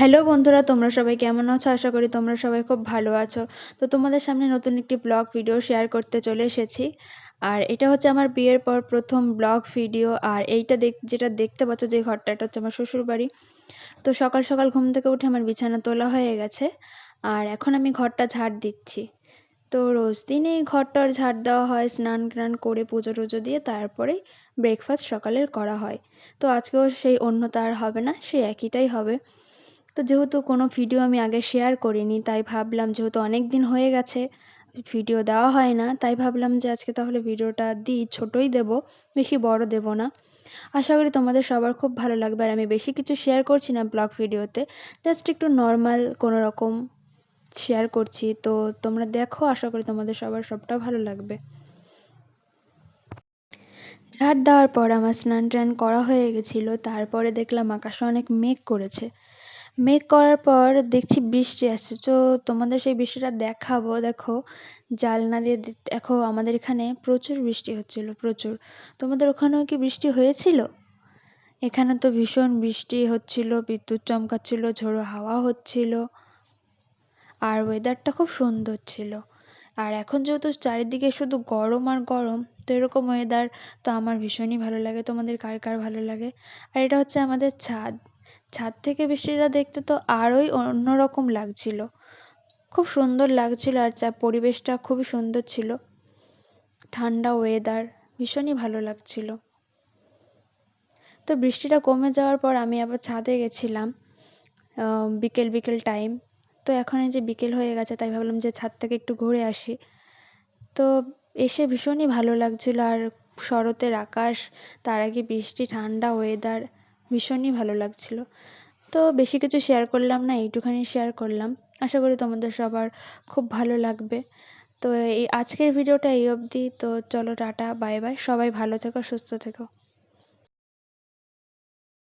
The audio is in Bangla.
হ্যালো বন্ধুরা, তোমরা সবাই কেমন আছো? আশা করি তোমরা সবাই খুব ভালো আছো। তো তোমাদের সামনে নতুন একটি ব্লগ ভিডিও শেয়ার করতে চলে এসেছি। আর এটা হচ্ছে আমার বিয়ের পর প্রথম ব্লগ ভিডিও। আর এইটা দেখ, যেটা দেখতে পাচ্ছ যে ঘরটা, এটা হচ্ছে আমার শ্বশুর বাড়ি তো সকাল সকাল ঘুম থেকে উঠে আমার বিছানা তোলা হয়ে গেছে। আর এখন আমি ঘরটা ঝাড় দিচ্ছি। তো রোজ দিনই ঘরটার ঝাড় দেওয়া হয়, স্নান টান করে পুজো টুজো দিয়ে তারপরেই ব্রেকফাস্ট সকালের করা হয়। তো আজকেও সেই অন্যতা আর হবে না, সেই একইটাই হবে। তো যেহেতু কোনো ভিডিও আমি আগে শেয়ার করিনি, তাই ভাবলাম যেহেতু অনেক দিন হয়ে গেছে, ভিডিও দেওয়া হয় না, তাই ভাবলাম যে আজকে তাহলে ভিডিওটা দিই, ছোটোই দেব, বেশি বড় দেব না। আশা করি তোমাদের সবার খুব ভালো লাগবে, আর আমি বেশি কিছু শেয়ার করছি না ব্লগ ভিডিওতে জাস্ট একটু নর্মাল কোনো রকম শেয়ার করছি, তো তোমরা দেখো, আশা করি তোমাদের সবার সবটা ভালো লাগবে। ঝাড় দেওয়ার পর আমার স্নান টান করা হয়ে গেছিল, তারপরে দেখলাম আকাশে অনেক মেঘ করেছে। মেঘ করার পর দেখছি বৃষ্টি আসছে। তো তোমাদের সেই বৃষ্টিটা দেখাবো। দেখো জানলা দিয়ে দেখো আমাদের এখানে প্রচুর বৃষ্টি হচ্ছিল, প্রচুর। তোমাদের ওখানেও কি বৃষ্টি হয়েছিল? এখানে তো ভীষণ বৃষ্টি হচ্ছিল, বিদ্যুৎ চমকাচ্ছিল, ঝোড়ো হাওয়া হচ্ছিল, আর ওয়েদারটা খুব সুন্দর ছিল। আর এখন যেহেতু চারিদিকে শুধু গরম আর গরম, তো এরকম ওয়েদার তো আমার ভীষণই ভালো লাগে। তোমাদের কার কার ভালো লাগে? আর এটা হচ্ছে আমাদের ছাদ। ছাদ থেকে বৃষ্টিটা দেখতে তো আরোই অন্যরকম লাগছিল। খুব সুন্দর লাগছিল আর যা পরিবেশটা খুবই সুন্দর ছিল। ঠান্ডা ওয়েদার ভীষণই ভালো লাগছিল। তো বৃষ্টিটা কমে যাওয়ার পর আমি আবার ছাদে গেছিলাম বিকেল বিকেল টাইম তো এখন এই যে বিকেল হয়ে গেছে, তাই ভাবলাম যে ছাদ থেকে একটু ঘুরে আসি। তো এসে ভীষণই ভালো লাগছিল আর শরতের আকাশ, তার আগে বৃষ্টি, ঠান্ডা ওয়েদার ভীষণই ভালো লাগছিল। তো বেশি কিছু শেয়ার করলাম না এইটুখানি শেয়ার করলাম। আশা করি তোমাদের সবার খুব ভালো লাগবে। তো এই আজকের ভিডিওটা এই অবধি। তো চলো টাটা বাই বাই সবাই ভালো থেকো, সুস্থ থেকো।